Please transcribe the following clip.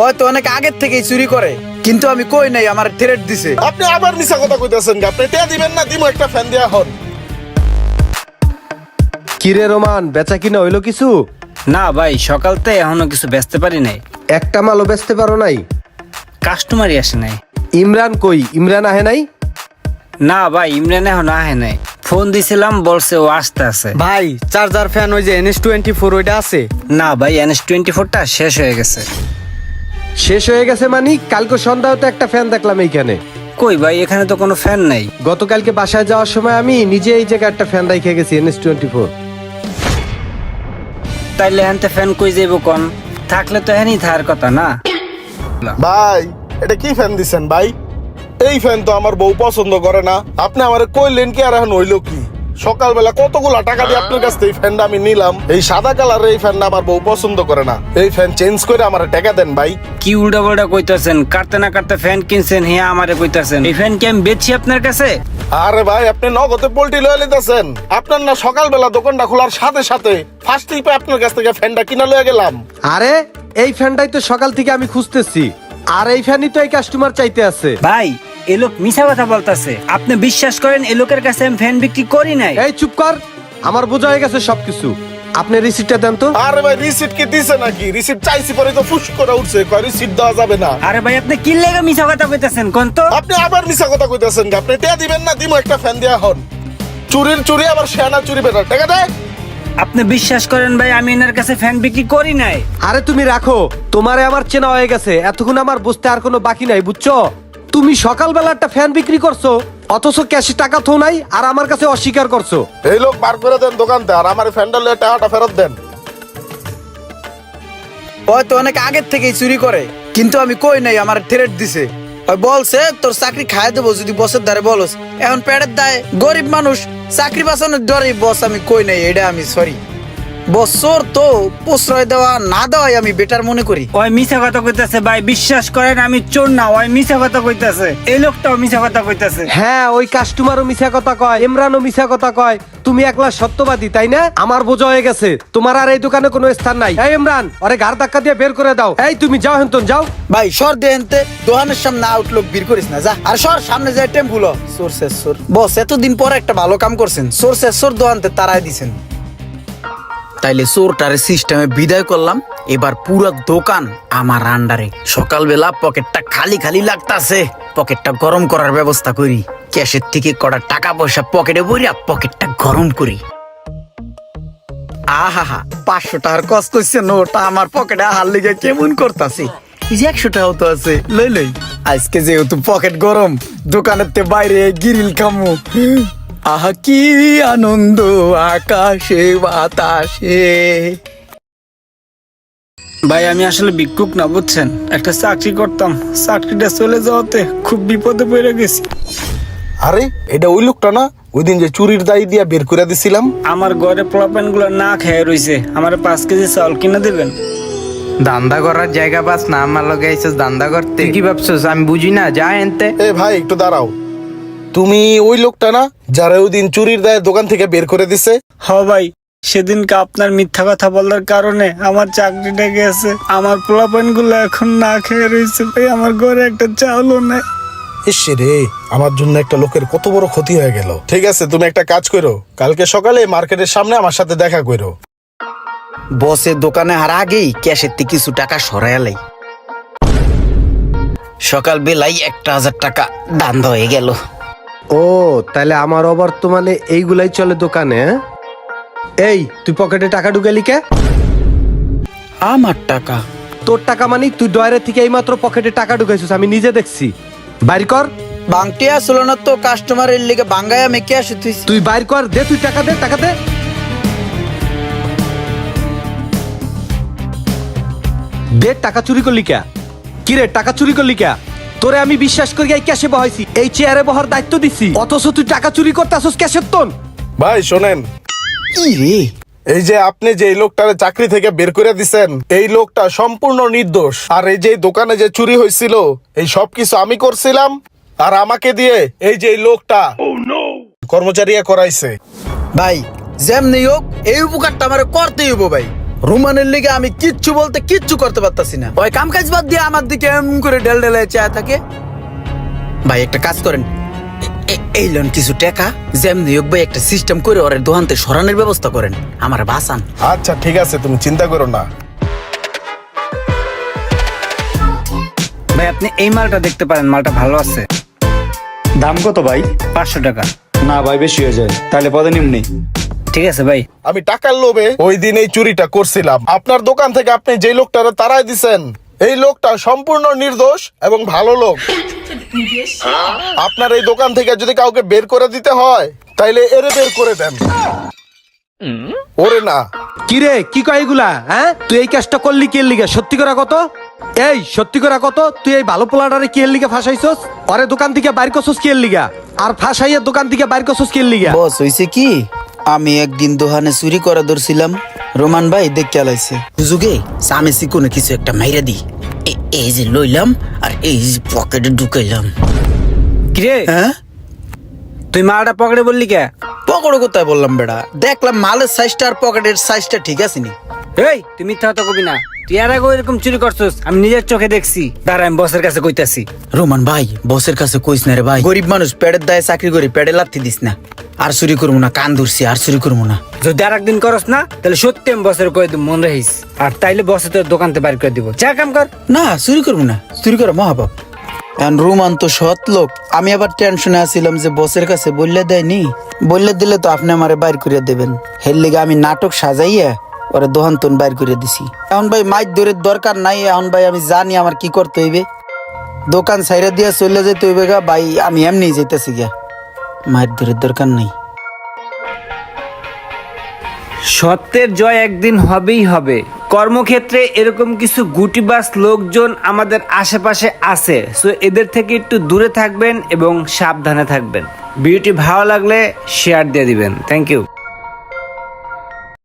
হয়তো অনেক আগের থেকেই চুরি করে। কিন্তু আমি কই নাই আমার থ্রেট দিছে। আপনি আবার মিছা কথা কইতেছেন কি? আপনি টিয়া দিবেন না দিমু একটা ফ্যান দেয়া হন। কিরে রোমান বেচা কিনা হইল কিছু? না ভাই সকালতে এখনও কিছু বেচতে পারি নাই। একটা মালও বেচতে পারো নাই? কাস্টমারই আসে নাই। ইমরান কই? ইমরান আহে নাই? না ভাই ইমরান এখন আহে নাই। ফোন দিছিলাম বলছে ও আসতে আছে। ভাই চার্জার ফ্যান ওই যে এনএস টোয়েন্টি ফোর ওইটা আছে? না ভাই এনএস টোয়েন্টি ফোরটা শেষ হয়ে গেছে। শেষ হয়ে গেছে মানে কালকে সন্ধ্যাও তো একটা ফ্যান দেখলাম এইখানে। কই ভাই এখানে তো কোনো ফ্যান নাই। গতকালকে বাসায় যাওয়ার সময় আমি নিজে এই জায়গায় একটা ফ্যান রেখে গেছি এনএস টোয়েন্টি ফোর তাইলে এনতে ফ্যান কই যাইব কোন? থাকলে তো এখানেই থাকার কথা না। ভাই এটা কি ফ্যান দিছেন ভাই? এই ফ্যান তো আমার বউ পছন্দ করে না। আপনি আমারে কইলেন কি আর এখন হইল কি? সকালবেলা কতগুলা টাকা দিয়ে আপনার কাছ থেকে এই ফ্যানটা আমি নিলাম। এই সাদা কালারের এই ফ্যানটা আমার বউ পছন্দ করে না। এই ফ্যান চেঞ্জ করে আমার টাকা দেন ভাই। কি উল্টা পাল্টা কইতাছেন? কাটতে না কাটতে ফ্যান কিনছেন হ্যাঁ আমারে কইতাছেন। এই ফ্যান কি আমি বেচছি আপনার কাছে? আরে ভাই আপনি নগদে পোল্ট্রি লয়ে লিতেছেন আপনার না সকালবেলা দোকানটা খোলার সাথে সাথে ফার্স্ট ট্রিপে আপনার কাছ থেকে ফ্যানটা কিনা লয়ে গেলাম। আরে এই ফ্যানটাই তো সকাল থেকে আমি খুঁজতেছি। আর এই ফ্যানই তো এই কাস্টমার চাইতে আছে। ভাই এ লোক মিছা কথা বলতাছে। আপনি বিশ্বাস করেন এ লোকের কাছে আমি ফ্যান বিক্রি করি নাই? এই চুপ কর। আমার বোঝা হয়ে গেছে সবকিছু। আপনি রিসিপ্টটা দেন তো। আরে ভাই রিসিপ্ট কি দিছে নাকি? রিসিপ্ট চাইছি পরে তো ফুস করে উঠছে। কয় রিসিপ্ট দেওয়া যাবে না। আরে ভাই আপনি কি লেগে মিছা কথা কইতাছেন? কোন তো? আপনি আবার মিছা কথা কইতেছেন কি? আপনি টিয়া দিবেন না দিমু একটা ফ্যান দেয়া হন। চুরির চুরি আবার শেয়ানা চুরি বেটার টাকা দে আপনি বিশ্বাস করেন ভাই আমি এনার কাছে ফ্যান বিক্রি করি নাই। আরে তুমি রাখো তোমারে আমার চেনা হয়ে গেছে। এতক্ষণ আমার বুঝতে আর কোনো বাকি নাই বুঝছ? তুমি সকালবেলা একটা ফ্যান বিক্রি করছ অথচ ক্যাশে টাকা থো নাই আর আমার কাছে অস্বীকার করছ। এই লোক বার করে দেন দোকানতে আর আমার ফ্যানটা লয়ে টাকাটা ফেরত দেন। হয়তো অনেক আগের থেকেই চুরি করে কিন্তু আমি কই নাই আমার থ্রেট দিছে। ওই বলছে তোর চাকরি খায় দেবো যদি বসের দ্বারে বলস। এখন পেটের দায় গরিব মানুষ চাকরি বাঁচানোর ডরে বস আমি কই নাই এটা আমি সরি। বছর তো প্রশ্রয় দেওয়া না দেওয়াই আমি বেটার মনে করি। ওই মিছা কথা কইতাছে ভাই বিশ্বাস করেন আমি চোর না ওই মিছা কথা কইতাছে। এই লোকটাও মিছা কথা কইতাছে। হ্যাঁ ওই কাস্টমারও মিছা কথা কয় ইমরানও মিছা কথা কয়। তুমি একলা সত্যবাদী তাই না? আমার বোঝা হয়ে গেছে তোমার আর এই দোকানে কোনো স্থান নাই। এই ইমরান আরে ঘাড় ধাক্কা দিয়ে বের করে দাও। এই তুমি যাও হেন্তন যাও। ভাই সর দেনতে দোকানের সামনে আউটলুক বীর করিস না যা। আর সর সামনে যায় টেম্পুল। সোর শেষ সোর বস এতদিন পর একটা ভালো কাম করছেন। সোর শেষ সোর দোকানতে তারাই দিছেন। তাইলে চোরটারে সিস্টেমে বিদায় করলাম। এবার পুরো দোকান আমার আন্ডারে সকালবেলা পকেটটা খালি খালি লাগতাছে। পকেটটা গরম করার ব্যবস্থা করি। ক্যাশের থেকে কটা টাকা পয়সা পকেটে ভরিয়া পকেটটা গরম করি। আহা হা পাঁচশো টাকার কষ্ট হচ্ছে নোটা আমার পকেটে হার লিগে কেমন করতাছে? একশো টাকাও তো আছে, লই লই। আজকে যেহেতু পকেট গরম দোকানের তে বাইরে গিরিল খামু। আহা কি আনন্দ আকাশে বাতাসে। ভাই আমি আসলে ভিক্ষুক না বুঝছেন? একটা চাকরি করতাম। চাকরিটা চলে যাওয়াতে খুব বিপদে পড়ে গেছি। আরে এটা ওই লোকটা না? ওই দিন যে চুরির দায়ী দিয়া বের করে দিছিলাম। আমার ঘরে প্লাপেনগুলো না খেয়ে রইছে। আমার পাঁচ কেজি চাউল কিনে দেবেন? দান্দা করার জায়গা পাস না আমার লগে আইসস দান্দা করতে। কি ভাবছস? আমি বুঝি না। যা এনতে। এ ভাই একটু দাঁড়াও। তুমি ওই লোকটা না যারা ওই দিন চুরির দায়ে দোকান থেকে বের করে দিছে? হ ভাই সেদিনকে আপনার মিথ্যা কথা বলার কারণে আমার চাকরিটা গেছে। আমার প্লাপেনগুলো এখন না খেয়ে রয়েছে ভাই আমার ঘরে একটা চাউলও নেই। ইস রে আমার জন্য একটা লোকের কত বড় ক্ষতি হয়ে গেল। ঠিক আছে তুমি একটা কাজ করো কালকে সকালে মার্কেটের সামনে আমার সাথে দেখা করো। বসের দোকানে আর আগেই ক্যাশের থেকে কিছু টাকা সরাইলাই সকাল বেলায় একটা হাজার টাকা দান হয়ে গেল। ও তাহলে আমার অবর্তমানে এইগুলাই চলে দোকানে হ্যাঁ? এই তুই পকেটে টাকা ঢুকালি কে? আমার টাকা। তোর টাকা মানে তুই ডয়ারের থেকে এইমাত্র পকেটে টাকা ঢুকাইছিস আমি নিজে দেখছি। বাইর কর। বাংটি আসলো না তো কাস্টমারের লিগে বাঙ্গায় আমি ক্যাশে তুই তুই বাইর কর দে তুই টাকা দে টাকা দে। দে টাকা চুরি করলি কে? কি রে টাকা চুরি করলি কে? তোরে আমি বিশ্বাস করি এই ক্যাশে বহাইছি। এই চেয়ারে বহার দায়িত্ব দিছি। অথচ তুই টাকা চুরি করতে আসছিস ক্যাশের তোন। ভাই শোনেন। কি রে? এই যে আপনি যে এই লোকটারে চাকরি থেকে বের করে দিছেন এই লোকটা সম্পূর্ণ নির্দোষ। আর এই যে দোকানে যে চুরি হয়েছিল এই সব কিছু আমি করছিলাম। আর আমাকে দিয়ে এই যে এই লোকটা কর্মচারী করাইছে। ভাই যেমনি হোক এই উপকারটা আমার করতেই হব ভাই। রোমানের লিগে আমি কিচ্ছু বলতে কিচ্ছু করতে পারতাছি না। ওই কাম কাজ বাদ দিয়ে আমার দিকে এমন করে ডেল ডেলে চায় থাকে। ভাই একটা কাজ করেন। এই লোন কিছু টাকা যেমনি হোক ভাই একটা সিস্টেম করে ওর দোহান্তে সরানোর ব্যবস্থা করেন। আমার বাসান আচ্ছা ঠিক আছে তুমি চিন্তা করো না। ভাই আপনি এই মালটা দেখতে পারেন মালটা ভালো আছে। দাম কত ভাই? পাঁচশো টাকা। না ভাই বেশি হয়ে যায়। তাহলে পদে নিমনি। ঠিক আছে ভাই। আমি টাকার লোভে ওই দিন এই চুরিটা করছিলাম। আপনার দোকান থেকে আপনি যে লোকটারে তারাই দিছেন এই লোকটা সম্পূর্ণ নির্দোষ এবং ভালো লোক। আপনার এই দোকান থেকে যদি কাউকে বের করে দিতে হয় তাইলে এরে বের করে দেন। ওরে না। কি রে কি কয় এগুলা হ্যাঁ? তুই এই কাজটা করলি কে লিগে? সত্যি করে কত? এই সত্যি করে কত? তুই এই ভালো পোলাটারে কে লিগে ফাঁসাইছস? পরে দোকান থেকে বাইর করছস কে লিগা? আর ফাঁসাইয়া দোকান থেকে বাইর করছস কে লিগা? বস হইছে কি? আমি একদিন দোহানে চুরি করা ধরছিলাম। রোমান ভাই দেখ কেলাইছে হুজুগে সামে কোনো কিছু একটা মাইরা দি। এই যে লইলাম আর এই যে পকেটে ঢুকাইলাম। কিরে? হ্যাঁ? তুই মালটা পকেটে বললি কে? পকেটে কোথায় বললাম বেড়া? দেখলাম মালের সাইজটা আর পকেটের সাইজটা ঠিক আছে নি। এই তুই মিথ্যা কথা কবি না। তুই আর আগে এরকম চুরি করছিস? আমি নিজের চোখে দেখছি। দাঁড়া আমি বসের কাছে কইতাছি। রোমান ভাই বসের কাছে কইস না রে ভাই। গরিব মানুষ পেটের দায়ে চাকরি করি পেটে লাথি দিস না। আর চুরি করব না কান ধরছি আর চুরি করব না। যদি আর একদিন করস না তাহলে সত্যি আমি বসের কয়ে দিব মন রহিস আর তাইলে বসে তোর দোকানতে বাইর করে দিব। যা কাম কর। না চুরি করব না চুরি করা মহাপাপ। এখন রোমান তো সৎ লোক। আমি আবার টেনশনে আছিলাম যে বসের কাছে বললে দেয়নি। বললে দিলে তো আপনি আমারে বাইর করে দেবেন। হের লিগে আমি নাটক সাজাইয়া ওরে দোহান্তন বাইর করে দিছি। এখন ভাই মাইক ধরে দরকার নাই, এখন ভাই আমি জানি আমার কি করতে হইবে। দোকান সাইরা দিয়া চলে যেতে হইবে গা, ভাই আমি এমনি যেতেছি গা মাইক ধরে দরকার নাই। সত্যের জয় একদিন হবেই হবে। কর্মক্ষেত্রে এরকম কিছু গুটিবাস লোকজন আমাদের আশেপাশে আছে। সো এদের থেকে একটু দূরে থাকবেন এবং সাবধানে থাকবেন। ভিডিওটি ভালো লাগলে শেয়ার দিয়ে দিবেন। Thank you